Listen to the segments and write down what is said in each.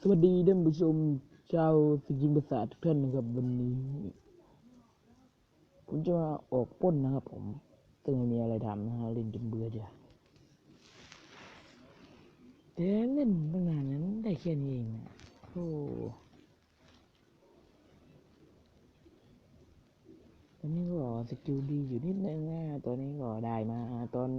สวัสดีท่านผู้ชมชาวสกินภาษาทุกท่านนะครับวันนี้ ผมจะมาออกป้นนะครับ ผมซึ่งไม่มีอะไรทำนะฮะเล่นจนเบื่อจ้ะแต่เล่นตั้งนานนั้นได้แค่นี้เองนะโอ้ตอนนี้ก็สกิลดีอยู่นิดนึงนะตอนนี้ก็ได้มาตอน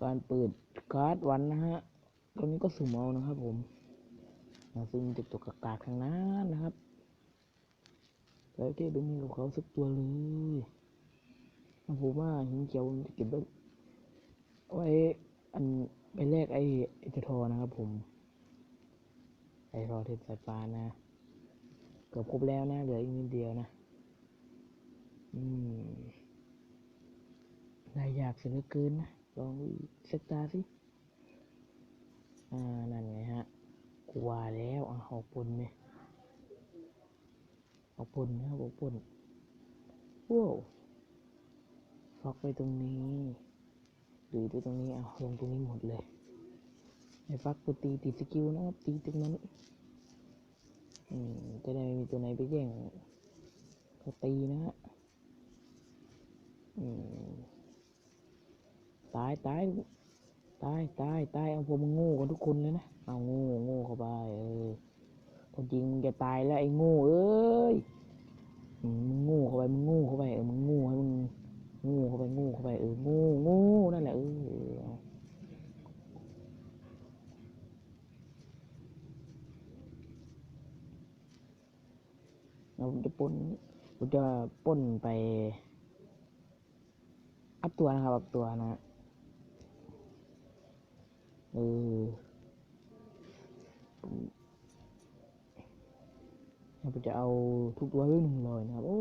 การเปิดการ์ดวันนะฮะตอนนี้ก็สุ่มเอานะครับผม ซึ่งจะตกกากๆทางนั้นนะครับแล้วที่ดูมีกับเขาสักตัวเลยนะผมว่าหินเขียวจะเก็บไว้ไว้อันไปแลกไอ้ไอ้เจาทอนะครับผม ไอ้ทอเทพสายฟ้านะเกือบครบแล้วนะเหลืออีกนิดเดียวนะ อืมนายอยากเสียเหลือเกินนะ ลองสักตาสิ อ่า นั่นไงฮะ กว่าแล้วอะออกปนไหมออกปนนะครับออกปนว้าวฟอกไปตรงนี้หรือที่ตรงนี้เอาลงตรงนี้หมดเลยไอ้ฟักกูตีติดสกิลนะครับตีตรงนั้นอืมจะได้ไม่มีตัวไหนไปแย่งก็ตีนะฮะอืมตายตายตายตายตายเอาพวกมึงโง่กันทุกคนเลยนะ เอาโง่โง่เข้าไปเออคนจริงมึงจะตายแล้วไอ้โง่เอ้ยมึงโง่เข้าไปมึงโง่เข้าไปเออมึงโง่ให้มึงโง่เข้าไปโง่เข้าไปเออโง่โง่นั่นแหละเออเราจะปล้นผมจะป้นไป อัพตัวนะครับอัพตัวนะเออ เราจะเอาทุกตัวไว้หนึ่งร้อยนะครับ โอ้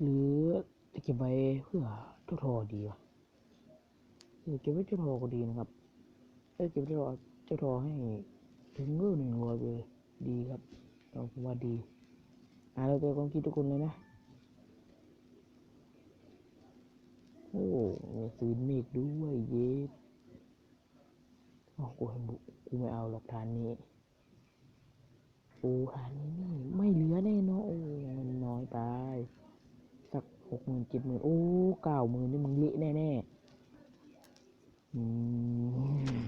หรือจะเก็บไว้เพื่อเจ้าทอดีวะเออเก็บไว้เจ้าทอก็ดีนะครับเออเก็บไว้เจ้าทอเจ้าทอให้ถึงเงื่อหนึ่งร้อยไปเลยดีครับเราผมว่าดี อ่าเราเป็นความคิดทุกคนเลยนะ โอ้มีซีนเมฆด้วยเย็ดโอ้กูให้บุกูไม่เอาหรอกทานนี้ โอ้หานี้นี่ไม่เหลือแน่เนอนโอ้มันน้อยไปสักหกหมื่นเจ็ดหมื่นโอ้เก้าหมื่นนี่มึงเละแน่แน่อืม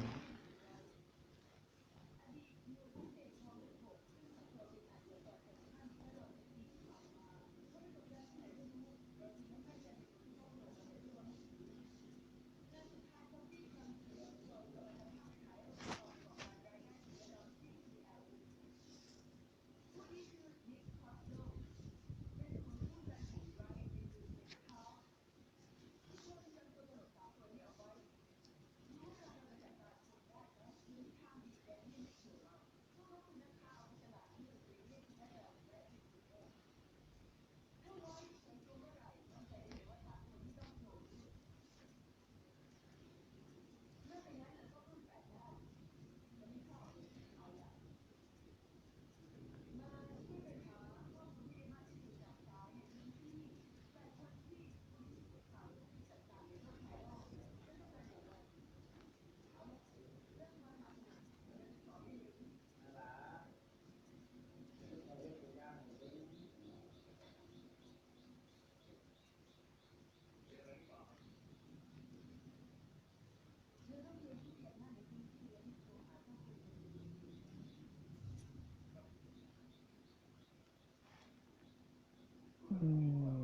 อื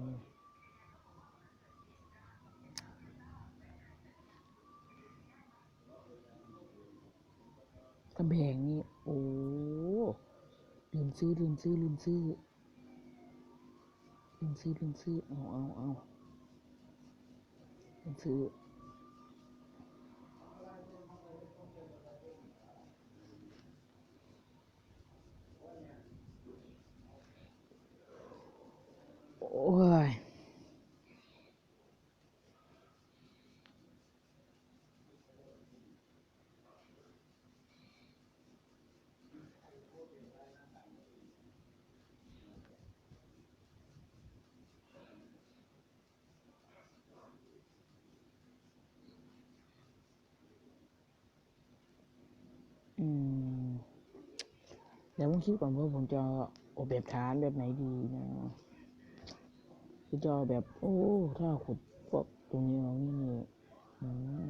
มกำแพงนี่ โอ้ลืมซื้อลืมซื้อลืมซื้อลืมซื้อลืมซื้อเอาเอาเอาลืมซื้อ โอ้ย อืม เดี๋ยวผมคิดก่อนว่าผมจะออกแบบฐานแบบไหนดีนะคือจะแบบ โอ้ ถ้าขุดพวกตรงนี้เอานี่อืม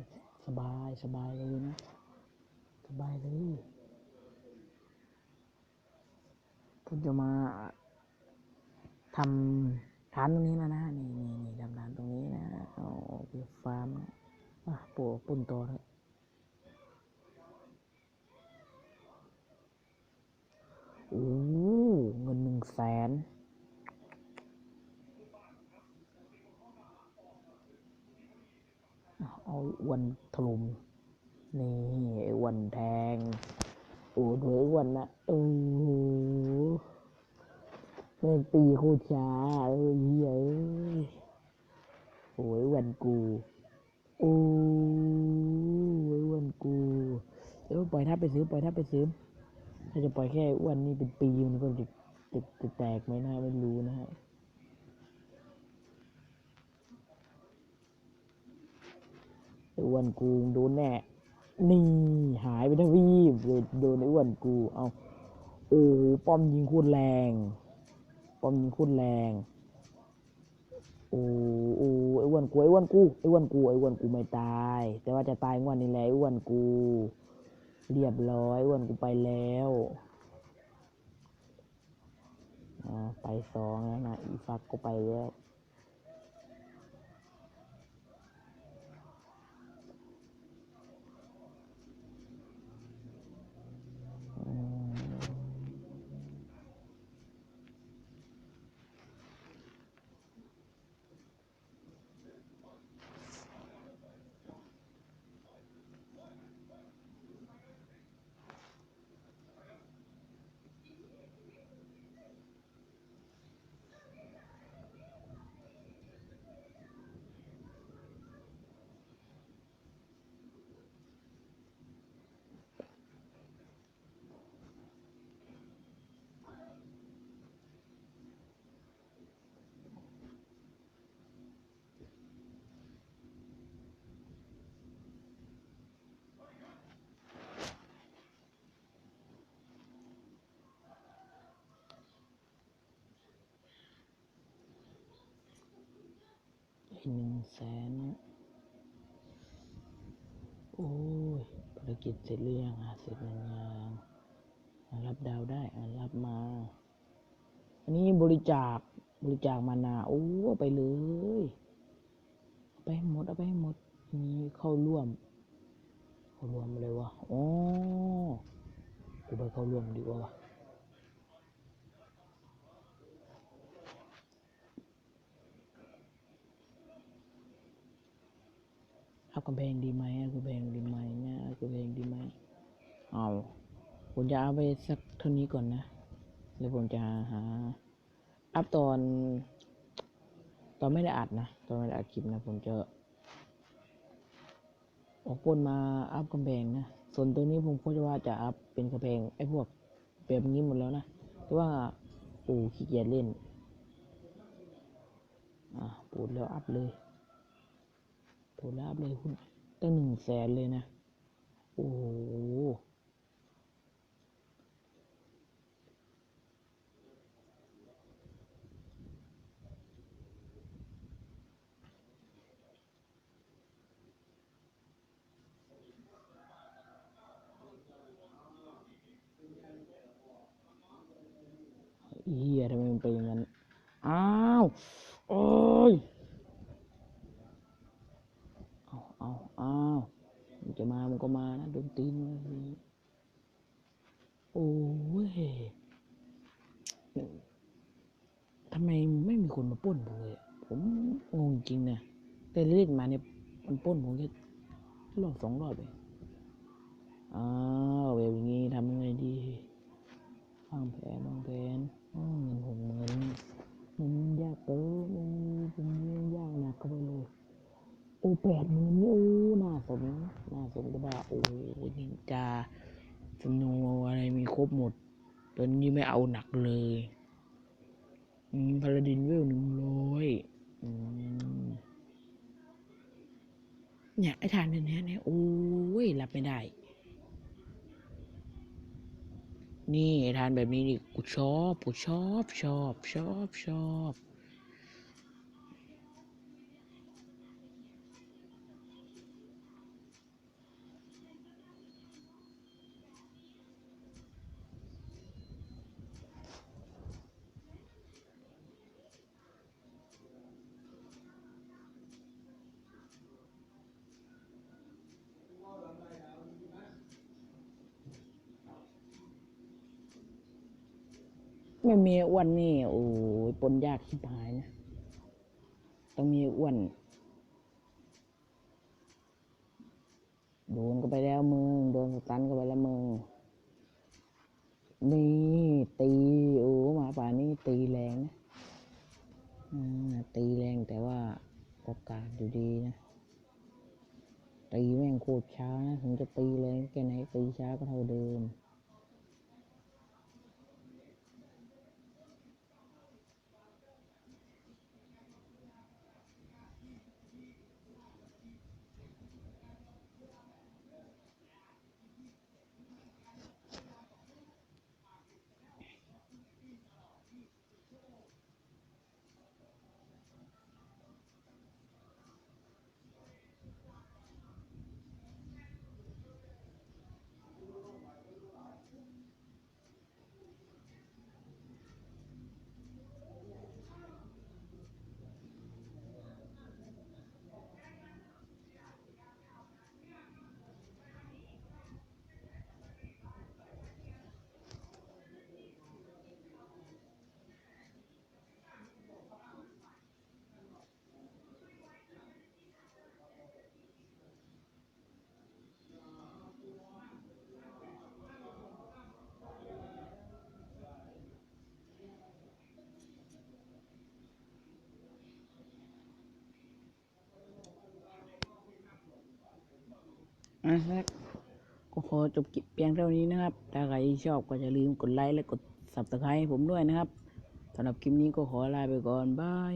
สบายสบายเลยนะ สบายเลยผมจะมาทำฐานตรงนี้แล้วนะนี่นี่นี่ทำฐานตรงนี้นะเอาไปฟาร์มนะอะปลูกปุ่นต่อเลยโอ้เงินหนึ่งแสน เอาไอ้อ้วันถลุมนี่ไอ้อ้วันแทง โอ้ดูไอ้อ้วันนะเออ แม่งตีโคตรช้าเอ้ยเอ้ยโอ้ยอ้วันกูโอ้ยไอ้วันกูเดี๋ยวปล่อยทับไปซื้อปล่อยทับไปซื้อถ้าจะปล่อยแค่อ้วันนี่เป็นปีมันก็จะจะจะแตกไหมนะไม่รู้นะฮะอ้วนกูโดนแน่นี่หายไปทั้งวีบเลยโดนไอ้อ้วนกูเอาโอ้โหป้อมยิงโคูดแรง ป้อมยิงโคูดแรงโอ้โอ้ไอ้วันกูไอ้วันกูไอ้วันกูไอ้วันกูไม่ตาย แต่ว่าจะตายงวันนี้แหละไอ้วันกู เรียบร้อยไอ้วันกูไปแล้วอ่าไปสองแล้วนะอีฟักก็ไปแล้ว หนึ่งแสนโอ้ยภารกิจเสร็จหรือยังอะเสร็จหรือยังอะรับดาวได้อะรับมา อันนี้บริจาคบริจาคมานาโอ้ไปเลยเอาไปให้หมดเอาไปให้หมดนี่เข้าร่วม เข้าร่วมอะไรวะอ๋อกูไปเข้าร่วมดีกว่าวะ อากำแพงดีไหมเอากำแพงดีไหมเนี่ยเอากำแพงดีไหมเอาผมจะเอาไปสักเท่านี้ก่อนนะแล้วผมจะหาอัพตอน ตอนไม่ได้อัดนะตอนไม่ได้อัดคลิปนะผมจะออกปล้นมาอัพกำแพงนะส่วนตัวนี้ผมก็จะว่าจะอัพเป็นกำแพงไอ้พวกแบบนี้หมดแล้วนะแต่ว่าปู่ขี้เกียจเล่นอะปูดแล้วอัพเลย ปูดแล้วอัพเลยคุณตั้งหนึ่งแสนเลยนะ โอ้โหเฮียทำไมมันเป็นอย่างนั้น อ้าว โอ้ย เอาเอาเอามัน จะมามันก็มานะโดนตีนโอ้ยทำไมไม่มีคนมาป้นผมเลย ผมงงจริงนะแต่เล่นมาเนี่ยมันป้นผมแค่รอบสองรอบเองอ้าวแบบอย่างงี้ทำยังไงดีวางแผนวางแผนเงินหกหมื่นมันยากเกินมันเป็นเรื่องยากหนักเข้าไปเลย อ้แปดหมื่นนี่โอ้น่าสนน่าสนก็ว่าโอ้นินจาสโนอะไรมีครบหมดตอนนี้ไม่เอาหนักเลยพาราดินเวลหนึ่งร้อยเนี่ย ไอ้ฐานเนี่ยเนี่ยโอ้ยรับไม่ได้ นี่ทานแบบนี้นี่กูชอบ กูชอบ ชอบ ชอบ ชอบ ไม่มีอ้วนนี่ โอ้ยปนยากชิบหายนะ ต้องมีอ้วน โดนก็ไปแล้วมึง โดนสตันก็ไปแล้วมึง นี่ตี โอ้หมาป่านี่ตีแรงนะตีแรงแต่ว่าก็กาดอยู่ดีนะ ตีแม่งโคตรช้านะ ถึงจะตีแรงแค่ไหนตีช้าก็เท่าเดิม อะแล้วก็ขอจบคลิปเพียงเท่านี้นะครับ ถ้าใครชอบก็อย่าลืมกดไลค์และกด subscribe ให้ผมด้วยนะครับสำหรับคลิปนี้ก็ขอลาไปก่อนบาย